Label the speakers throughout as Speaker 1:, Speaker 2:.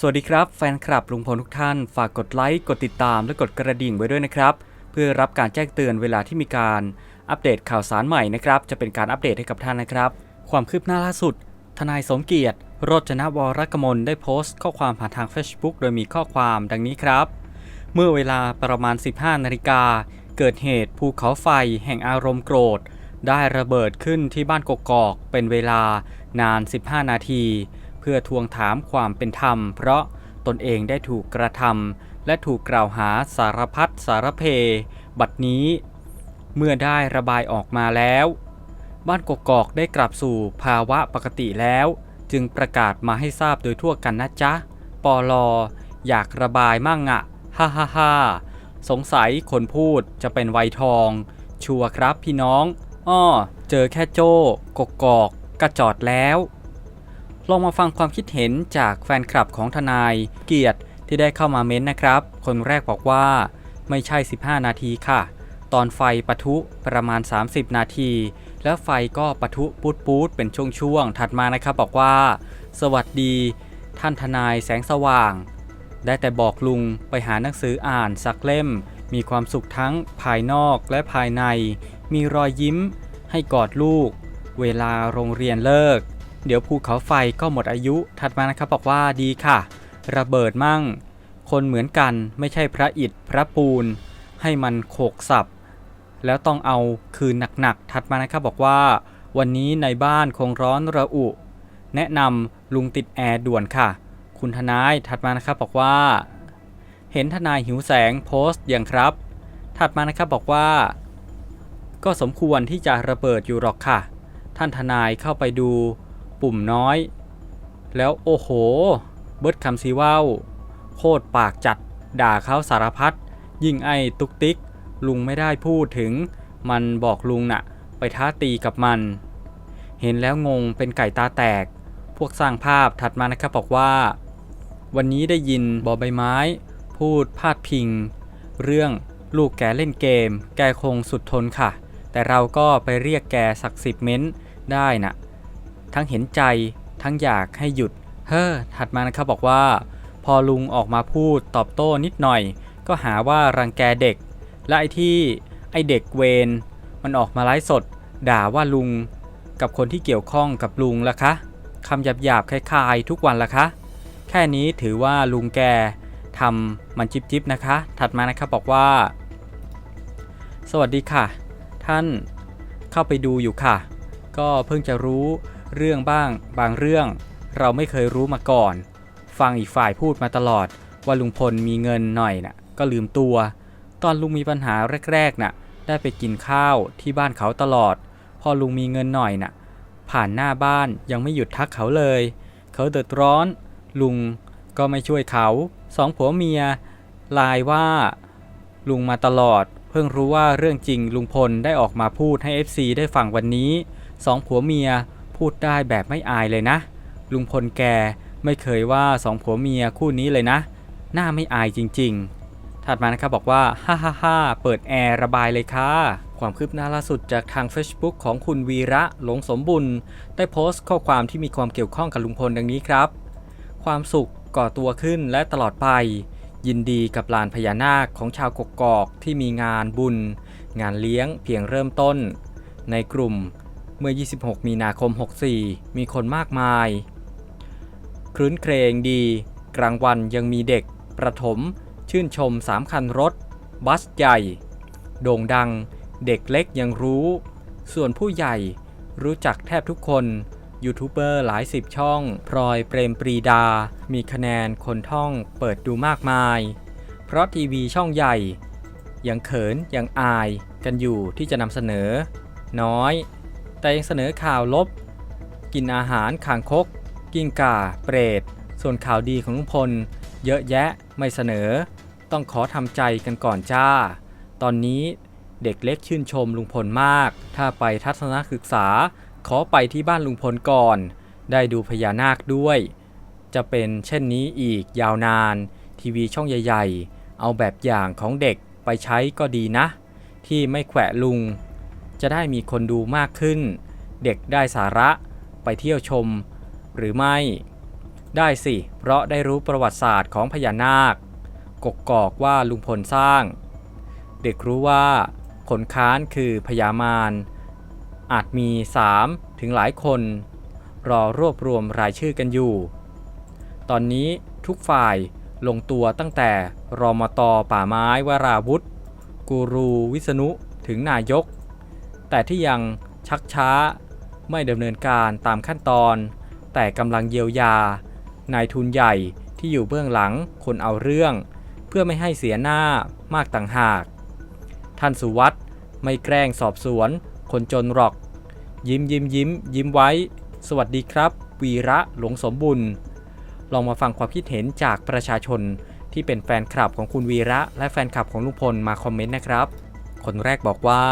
Speaker 1: สวัสดีครับแฟนคลับลุงพลทุกท่าน ฝากกดไลค์ กดติดตาม และกดกระดิ่งไว้ด้วยนะครับ เพื่อรับการแจ้งเตือนเวลาที่มีการอัปเดตข่าวสารใหม่นะครับ จะเป็นการอัปเดตให้กับท่านนะครับ ความคืบหน้าล่าสุด ทนายสมเกียรติโรจนวรกมลได้โพสต์ ข้อความผ่านทาง Facebook โดยมีข้อความดังนี้ครับ เมื่อเวลาประมาณ 15 นาฬิกา เกิดเหตุภูเขาไฟแห่งอารมณ์โกรธ ได้ระเบิดขึ้นที่บ้านกกอก เป็นเวลานาน 15 นาที พื่อทวงถามความเป็นธรรม เพราะตนเองได้ถูกกระทำและถูกกล่าวหาสารพัดสารเพ บัดนี้ เมื่อได้ระบายออกมาแล้ว บ้านกกอกได้กลับสู่ภาวะปกติแล้ว จึงประกาศมาให้ทราบโดยทั่วกันนะจ๊ะปอลออยากระบายมั่งอะฮ่าฮ่าฮ่าสงสัยคนพูดจะเป็นไวทอง ชัวครับพี่น้อง อ้อ เจอแค่โจ้กกอกกระจอดแล้ว ลองมาฟังความคิดเห็นจากแฟนคลับของทนาย เกียรติที่ได้เข้ามาเม้นต์นะครับ คนแรกบอกว่า ไม่ใช่ 15 นาทีค่ะ ตอนไฟปะทุประมาณ 30 นาที แล้วไฟก็ปะทุปูดปูดเป็นช่วงๆถัดมานะครับบอกว่า สวัสดี ท่านทนายแสงสว่าง ได้แต่บอกลุงไปหาหนังสืออ่านสักเล่ม มีความสุขทั้งภายนอกและภายใน มีรอยยิ้มให้กอดลูก เวลาโรงเรียนเลิก เดี๋ยวภูเขาไฟก็หมดอายุ ถัดมานะครับบอกว่าดีค่ะ ระเบิดมั่ง คนเหมือนกันไม่ใช่พระอิฐพระปูน ให้มันโขกสับ แล้วต้องเอาคืนหนักๆถัดมานะครับบอกว่า วันนี้ในบ้านคงร้อนระอุ แนะนำลุงติดแอร์ด่วนค่ะ คุณทนายถัดมานะครับบอกว่า เห็นทนายหิวแสงโพสต์อย่างครับ ถัดมานะครับบอกว่า ก็สมควรที่จะระเบิดอยู่หรอกค่ะ ท่านทนายเข้าไปดู ปุ่มน้อย แล้วโอ้โห เบิดคำซีว่าวโคตรปากจัดด่าเขาสารพัดยิ่งไอ้ตุกติกลุงไม่ได้พูดถึง มันบอกลุงน่ะ ไปท้าตีกับมัน เห็นแล้วงงเป็นไก่ตาแตก พวกสร้างภาพถัดมานะครับบอกว่า วันนี้ได้ยินบอใบไม้ พูดพาดพิง เรื่องลูกแกเล่นเกม แกคงสุดทนค่ะ แต่เราก็ไปเรียกแกสักสิบเม้นได้น่ะ ทั้งเห็นใจ ทั้งอยากให้หยุด เฮ้อ ถัดมานะครับบอกว่า พอลุงออกมาพูดตอบโต้นิดหน่อย ก็หาว่ารังแกเด็ก และไอ้ที่ไอ้เด็กเวนมันออกมาไลฟ์สด ด่าว่าลุง กับคนที่เกี่ยวข้องกับลุงล่ะคะคำหยาบๆคล้ายๆ ทุกวันล่ะคะ แค่นี้ถือว่าลุงแกทำมันจิบจิบนะคะ ถัดมานะครับบอกว่า สวัสดีค่ะ ท่านเข้าไปดูอยู่ค่ะ ก็เพิ่งจะรู้ เรื่องบ้าง บางเรื่อง เราไม่เคยรู้มาก่อน ฟังอีกฝ่ายพูดมาตลอด ว่าลุงพลมีเงินหน่อยน่ะ ก็ลืมตัว ตอนลุงมีปัญหาแรกๆน่ะ ได้ไปกินข้าวที่บ้านเขาตลอด พอลุงมีเงินหน่อยน่ะ ผ่านหน้าบ้านยังไม่หยุดทักเขาเลย เขาเดือดร้อน ลุงก็ไม่ช่วยเขาสองผัวเมียลายว่า ลุงมาตลอด เพิ่งรู้ว่าเรื่องจริงลุงพลได้ออกมาพูดให้ FC ได้ฟังวันนี้สองผัวเมีย พูดได้แบบไม่อายเลยนะ ลุงพลแกไม่เคยว่าสองผัวเมียคู่นี้เลยนะ หน้าไม่อายจริงๆ ถัดมานะครับบอกว่าฮ่าฮ่าฮ่าเปิดแอร์ระบายเลยค่ะ ความคืบหน้าล่าสุดจากทาง Facebook ของคุณวีระหลงสมบุญ ได้โพสต์ข้อความที่มีความเกี่ยวข้องกับลุงพลดังนี้ครับ ความสุขก่อตัวขึ้นและตลอดไป ยินดีกับลานพญานาคของชาวกกอกที่มีงานบุญ งานเลี้ยงเพียงเริ่มต้น ในกลุ่ม เมื่อ 26 มีนาคม 64 มีคนมากมาย ครื้นเครงดี กลางวันยังมีเด็ก ประถม ชื่นชม3คันรถ บัสใหญ่ โด่งดัง เด็กเล็กยังรู้ ส่วนผู้ใหญ่รู้จักแทบทุกคน ยูทูบเบอร์หลายสิบช่อง พลอยเปรมปรีดา มีคะแนนคนท่องเปิดดูมากมาย เพราะทีวีช่องใหญ่ ยังเขินยังอายกันอยู่ที่จะนำเสนอ น้อย แต่ยังเสนอข่าวลบ กินอาหารข่างคก กิ้งก่า เปรต ส่วนข่าวดีของลุงพล เยอะแยะไม่เสนอ ต้องขอทำใจกันก่อนจ้า ตอนนี้เด็กเล็กชื่นชมลุงพลมาก ถ้าไปทัศนศึกษา ขอไปที่บ้านลุงพลก่อน ได้ดูพญานาคด้วย จะเป็นเช่นนี้อีกยาวนาน ทีวีช่องใหญ่ ๆ เอาแบบอย่างของเด็กไปใช้ก็ดีนะ ที่ไม่แขวะลุง จะได้มีคนดูมากขึ้น เด็กได้สาระไปเที่ยวชม หรือไม่ ได้สิ เพราะได้รู้ประวัติศาสตร์ของพญานาค กกอกว่าลุงพลสร้าง เด็กรู้ว่าคนค้านคือพญามาร อาจมี 3 ถึงหลายคน รอรวบรวมรายชื่อกันอยู่ ตอนนี้ทุกฝ่ายลงตัวตั้งแต่รอมตป่าไม้วราวุธกูรูวิษณุถึงนายก แต่ที่ยังชักช้าไม่ดำเนินการตามขั้นตอน แต่กำลังเยียวยานายทุนใหญ่ที่อยู่เบื้องหลังคนเอาเรื่อง เพื่อไม่ให้เสียหน้ามากต่างหาก ท่านสุวัตไม่แกล้งสอบสวน คนจนหรอก ยิ้มยิ้มยิ้ม ยิ้มไว้ สวัสดีครับ วีระหลวงสมบุญ ลองมาฟังความคิดเห็นจากประชาชนที่เป็นแฟนคลับของคุณวีระ และแฟนคลับของลุงพลมาคอมเมนต์นะครับ คนแรกบอกว่า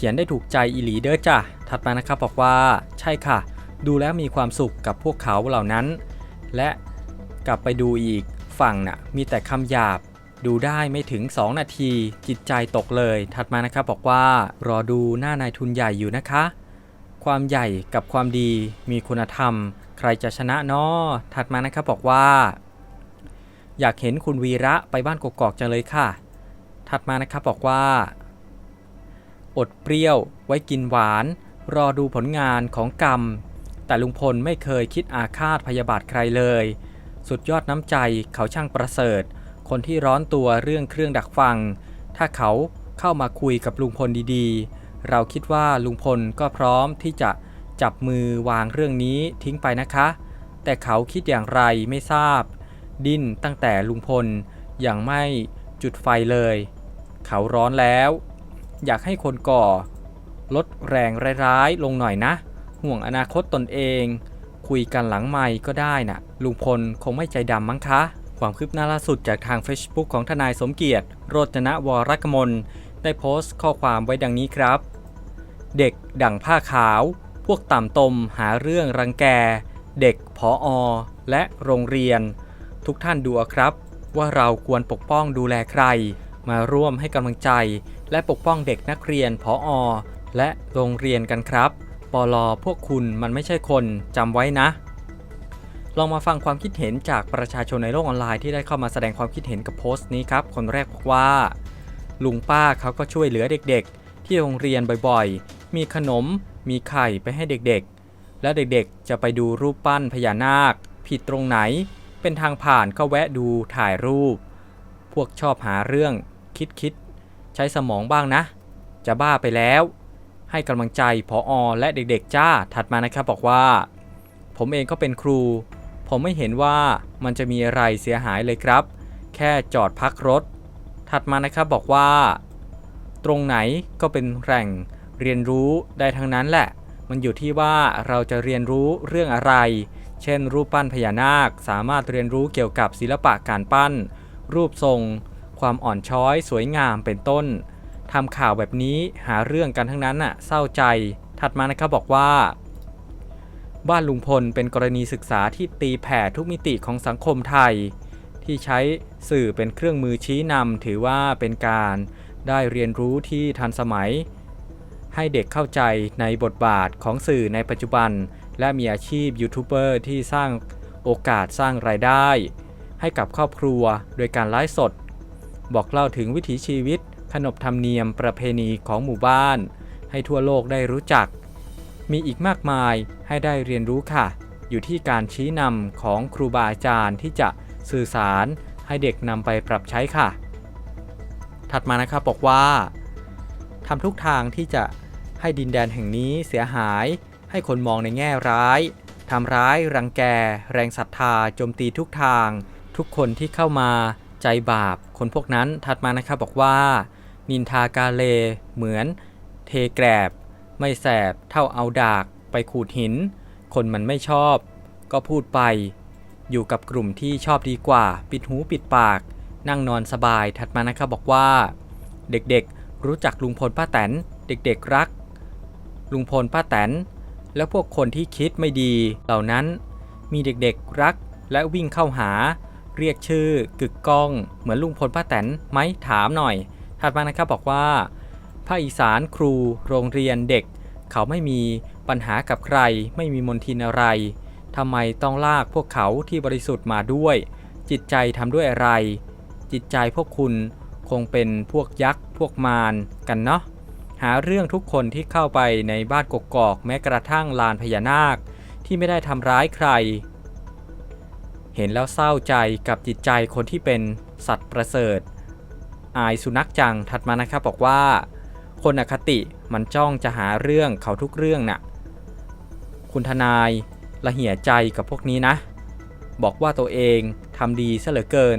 Speaker 1: เขียนได้ถูกใจอีหลีเด้อจ้ะถัดมานะครับบอกว่าใช่ค่ะ ดูแล้วมีความสุขกับพวกเขาเหล่านั้น และกลับไปดูอีกฝั่งน่ะมีแต่คำหยาบ ดูได้ไม่ถึง 2 นาที จิตใจตกเลย ถัดมานะครับบอกว่ารอดูหน้านายทุนใหญ่อยู่นะคะ ความใหญ่กับความดีมีคุณธรรม ใครจะชนะนาะถัดมานะครับบอกว่า อยากเห็นคุณวีระไปบ้านกกอกจังเลยค่ะ ถัดมานะครับบอกว่า อดเปรี้ยว ไว้กินหวาน รอดูผลงานของกรรม แต่ลุงพลไม่เคยคิดอาฆาตพยาบาทใครเลย สุดยอดน้ำใจเขาช่างประเสริฐ คนที่ร้อนตัวเรื่องเครื่องดักฟัง ถ้าเขาเข้ามาคุยกับลุงพลดีๆ เราคิดว่าลุงพลก็พร้อมที่จะจับมือวางเรื่องนี้ทิ้งไปนะคะ แต่เขาคิดอย่างไรไม่ทราบ ดิ้นตั้งแต่ลุงพลยังไม่จุดไฟเลย เขาร้อนแล้ว อยากให้คนก่อ ลดแรงร้ายๆ ลงหน่อยนะ ห่วงอนาคตตนเอง คุยกันหลังไม่ก็ได้นะ่ะ ลุงพลคงไม่ใจดำมั้งคะ ความคืบหน้าล่าสุดจากทาง Facebook ของทนายสมเกียรติ โรจนะวรกมล ได้โพสต์ข้อความไว้ดังนี้ครับ เด็กดั่งผ้าขาว พวกต่ำตมหาเรื่องรังแก เด็กผออและโรงเรียน ทุกท่านดูครับ ว่าเราควรปกป้องดูแลใคร มาร่วมให้กำลังใจ และปกป้องเด็กนักเรียนผออ และโรงเรียนกันครับ ปลอพวกคุณมันไม่ใช่คนจำไว้นะ ลองมาฟังความคิดเห็นจากประชาชนในโลกออนไลน์ที่ได้เข้ามาแสดงความคิดเห็นกับโพสต์นี้ครับ คนแรกบอกว่า ลุงป้าเขาก็ช่วยเหลือเด็กๆ ที่โรงเรียนบ่อยๆ มีขนม มีไข่ไปให้เด็กๆ แล้วเด็กๆ จะไปดูรูปปั้นพญานาค ผิดตรงไหน เป็นทางผ่านก็แวะดูถ่ายรูป พวกชอบหาเรื่อง คิดคิดๆใช้สมองบ้างนะ จะบ้าไปแล้ว ให้กำลังใจพออและเด็กๆจ้าถัดมานะครับบอกว่า ผมเองก็เป็นครู ผมไม่เห็นว่ามันจะมีอะไรเสียหายเลยครับ แค่จอดพักรถ ถัดมานะครับบอกว่า ตรงไหนก็เป็นแหล่งเรียนรู้ได้ทั้งนั้นแหละ มันอยู่ที่ว่าเราจะเรียนรู้เรื่องอะไร เช่น รูปปั้นพญานาค สามารถเรียนรู้เกี่ยวกับศิลปะการปั้น รูปทรง ความอ่อนช้อย สวยงามเป็นต้นทำข่าวแบบนี้หาเรื่องกันทั้งนั้นน่ะเศร้าใจ ถัดมานะครับบอกว่า บ้านลุงพลเป็นกรณีศึกษาที่ตีแผ่ทุกมิติของสังคมไทย ที่ใช้สื่อเป็นเครื่องมือชี้นำถือว่าเป็นการได้เรียนรู้ที่ทันสมัย ให้เด็กเข้าใจในบทบาทของสื่อในปัจจุบัน และมีอาชีพยูทูบเบอร์ที่สร้างโอกาสสร้างรายได้ ให้กับครอบครัวโดยการไลฟ์สด บอกเล่าถึงวิถีชีวิต ขนบธรรมเนียมประเพณีของหมู่บ้าน ให้ทั่วโลกได้รู้จัก มีอีกมากมายให้ได้เรียนรู้ค่ะ อยู่ที่การชี้นำของครูบาอาจารย์ที่จะสื่อสารให้เด็กนำไปปรับใช้ค่ะ ถัดมานะครับบอกว่าทำทุกทางที่จะให้ดินแดนแห่งนี้เสียหาย ให้คนมองในแง่ร้ายทำร้าย รังแก แรงศรัทธา โจมตีทุกทาง ทุกคนที่เข้ามา ใจบาป คนพวกนั้นถัดมานะครับบอกว่า นินทากาเล เหมือน เทแกรบ ไม่แสบเท่าเอาดากไปขูดหิน คนมันไม่ชอบ ก็พูดไป อยู่กับกลุ่มที่ชอบดีกว่า ปิดหูปิดปาก นั่งนอนสบายถัดมานะครับบอกว่า เด็กๆรู้จักลุงพลป้าแตนเด็กๆรัก ลุงพลป้าแตนแล้วพวกคนที่คิดไม่ดีเหล่านั้นมีเด็กๆรักและวิ่งเข้าหา เรียกชื่อกึกก้อง เหมือนลุงพลป้าแตนไหมถามหน่อย ถัดมานะครับบอกว่าภาคอีสานครู โรงเรียนเด็ก เขาไม่มีปัญหากับใคร ไม่มีมนทินอะไรทำไมต้องลากพวกเขาที่บริสุทธิ์มาด้วย จิตใจทำด้วยอะไร จิตใจพวกคุณคงเป็นพวกยักษ์พวกมารกันเนาะหาเรื่องทุกคนที่เข้าไปในบ้านกกอกแม้กระทั่งลานพญานาค ที่ไม่ได้ทำร้ายใคร เห็นแล้วเศร้าใจกับจิตใจคนที่เป็นสัตว์ประเสริฐ อายสุนัขจังถัดมานะครับบอกว่า คนอคติมันจ้องจะหาเรื่องเขาทุกเรื่องน่ะ คุณทนายละเหี่ยใจกับพวกนี้นะ บอกว่าตัวเองทำดีซะเหลือเกิน